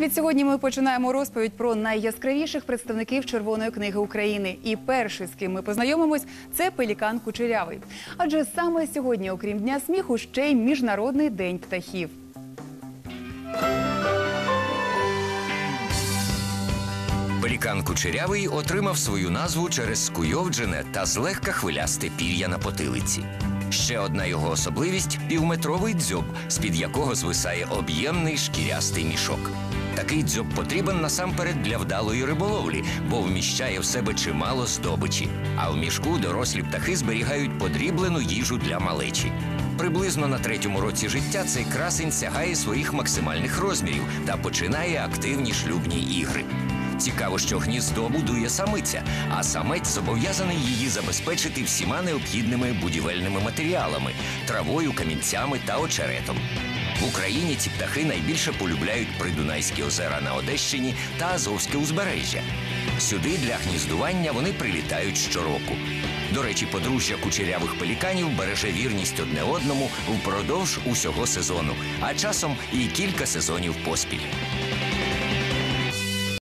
Відсьогодні ми починаємо розповідь про найяскравіших представників Червоної книги України. І перший, з ким ми познайомимось, це пелікан кучерявий. Адже саме сьогодні, окрім дня сміху, ще й міжнародний день птахів. Пелікан кучерявий отримав свою назву через скуйовджене та злегка хвилясте пір'я на потилиці. Ще одна його особливість півметровий дзьоб, з-під якого звисає об'ємний шкірястий мішок. Такий дзьоб потрібен насамперед для вдалої риболовлі, бо вміщає в себе чимало здобичі. А в мішку дорослі птахи зберігають подріблену їжу для малечі. Приблизно на третьому році життя цей красень сягає своїх максимальних розмірів та починає активні шлюбні ігри. Цікаво, що гніздо будує самиця, а самець зобов'язаний її забезпечити всіма необхідними будівельними матеріалами травою, камінцями та очеретом. В Україні ці птахи найбільше полюбляють придунайські озера на Одещині та Азовське узбережжя. Сюди для гніздування вони прилітають щороку. До речі, подружжя кучерявих пеліканів береже вірність одне одному впродовж усього сезону, а часом і кілька сезонів поспіль.